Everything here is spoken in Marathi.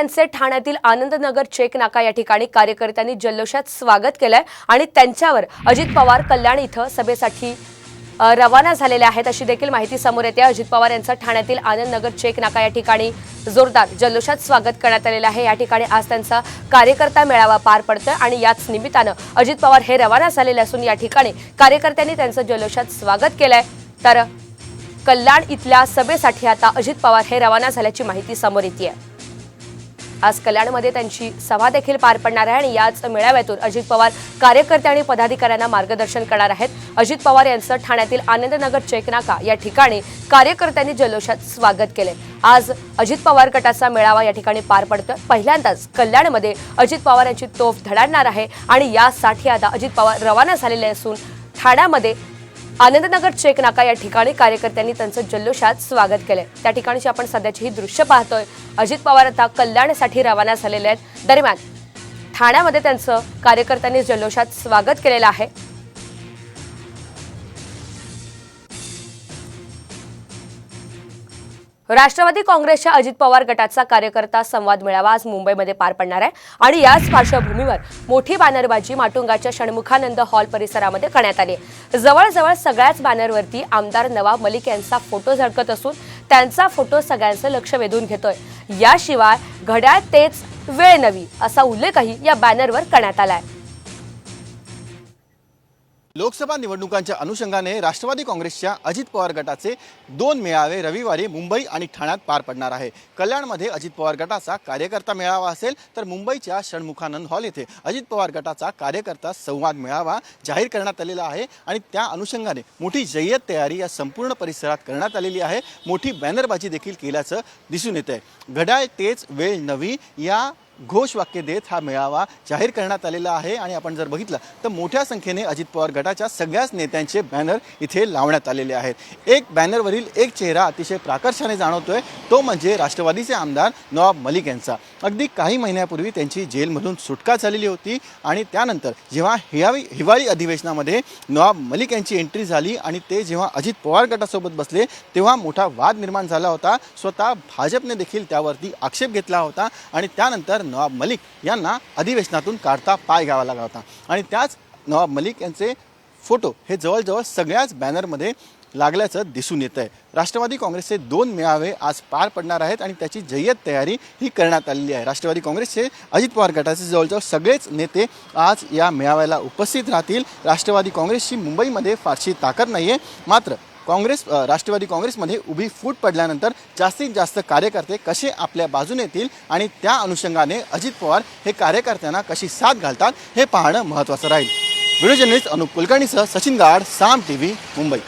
यांचे ठाण्यातील आनंदनगर चेक नाका या ठिकाणी कार्यकर्त्यांनी जल्लोषात स्वागत केलंय आणि त्यांच्यावर अजित पवार कल्याण इथं सभेसाठी रवाना झालेले आहेत अशी देखील माहिती समोर येते. अजित पवार यांचं ठाण्यातील आनंदनगर चेक नाका या ठिकाणी जोरदार जल्लोषात स्वागत करण्यात आलेलं आहे. या ठिकाणी आज त्यांचा कार्यकर्ता मेळावा पार पडतोय आणि याच निमित्तानं अजित पवार हे रवाना झालेले असून या ठिकाणी कार्यकर्त्यांनी त्यांचं जल्लोषात स्वागत केलंय. तर कल्याण इथल्या सभेसाठी आता अजित पवार हे रवाना झाल्याची माहिती समोर येते आज कल्याणमध्ये त्यांची सभा देखील पार पडणार आहे आणि याच मेळाव्यातून अजित पवार कार्यकर्ते आणि पदाधिकाऱ्यांना मार्गदर्शन करणार आहेत. अजित पवार यांचं ठाण्यातील आनंदनगर चेकनाका या ठिकाणी कार्यकर्त्यांनी जल्लोषात स्वागत केले आज अजित पवार गटाचा मेळावा या ठिकाणी पार पडतोय. पहिल्यांदाच कल्याणमध्ये अजित पवार यांची तोफ धडाडणार आहे आणि यासाठी आता अजित पवार रवाना झालेले असून ठाण्यामध्ये आनंदनगर चेक नाका या ठिकाणी कार्यकर्त्यांनी त्यांचं जल्लोषात स्वागत केलंय. त्या ठिकाणची आपण सध्याची ही दृश्य पाहतोय. अजित पवार आता कल्याणसाठी रवाना झालेले आहेत. दरम्यान ठाण्यामध्ये त्यांचं कार्यकर्त्यांनी जल्लोषात स्वागत केलेलं आहे. राष्ट्रवादी काँग्रेसच्या अजित पवार गटाचा कार्यकर्ता संवाद मेळावा आज मुंबईमध्ये पार पडणार आहे आणि याच पार्श्वभूमीवर मोठी बॅनरबाजी माटुंगाच्या षण्मुखानंद हॉल परिसरामध्ये करण्यात आली आहे. जवळजवळ सगळ्याच बॅनरवरती आमदार नवाब मलिक यांचा फोटो झळकत असून त्यांचा फोटो सगळ्यांचं लक्ष वेधून घेतोय याशिवाय घड्याळ तेच वेळ नवी असा उल्लेखही या बॅनरवर करण्यात आला आहे लोकसभा निवडणुकांच्या अनुषंगाने राष्ट्रवादी काँग्रेसच्या अजित पवार गटाचे दोन मेळावे रविवारी मुंबई आणि ठाण्यात पार पडणार आहे. कल्याणमध्ये अजित पवार गटाचा कार्यकर्ता मेळावा असेल तर मुंबईच्या षण्मुखानंद हॉल येथे अजित पवार गटाचा कार्यकर्ता संवाद मेळावा जाहीर करण्यात आलेला आहे आणि त्या अनुषंगाने मोठी जय्यत तयारी या संपूर्ण परिसरात करण्यात आलेली आहे. मोठी बॅनरबाजी देखील केल्याचं दिसून येत आहे घड्याळ तेच वेळ नवी या घोषवाक्य देत हा मेळावा जाहीर करण्यात आलेला आहे. आणि आपण जर बघितलं तर मोठ्या संख्येने अजित पवार गटाच्या सगळ्याच नेत्यांचे बॅनर इथे लावण्यात आलेले आहेत. एक बॅनरवरील एक चेहरा अतिशय प्राकर्षाने जाणवतोय तो म्हणजे राष्ट्रवादीचे आमदार नवाब मलिक यांचा. अगदी काही महिन्यापूर्वी त्यांची जेलमधून सुटका झालेली होती आणि त्यानंतर जेव्हा हिवाळी हिवाळी अधिवेशनामध्ये नवाब मलिक यांची एंट्री झाली आणि ते जेव्हा अजित पवार गटासोबत बसले तेव्हा मोठा वाद निर्माण झाला होता. स्वतः भाजपने देखील त्यावरती आक्षेप घेतला होता आणि त्यानंतर नवाब मलिक यांना अधिवेशनातून काढता पाय घ्यावा लागला होता. आणि त्याच नवाब मलिक यांचे फोटो हे जवळजवळ सगळ्याच बॅनरमध्ये लागल्याचं दिसून येत आहे राष्ट्रवादी काँग्रेसचे दोन मेळावे आज पार पडणार आहेत आणि त्याची जय्यत तयारी ही करण्यात आलेली आहे. राष्ट्रवादी काँग्रेसचे अजित पवार गटाचे जवळजवळ सगळेच नेते आज या मेळाव्याला उपस्थित राहतील. राष्ट्रवादी काँग्रेसची मुंबईमध्ये फारशी ताकद नाही आहे मात्र काँग्रेस राष्ट्रवादी काँग्रेसमध्ये उभी फूट पडल्यानंतर जास्तीत जास्त कार्यकर्ते कसे आपल्या बाजूने येतील आणि त्या अनुषंगाने अजित पवार हे कार्यकर्त्यांना कशी साथ घालतात हे पाहणं महत्त्वाचं राहील. व्हिडिओ जर्नलिस्ट अनुप कुलकर्णीसह सचिन गाड साम टी व्ही मुंबई.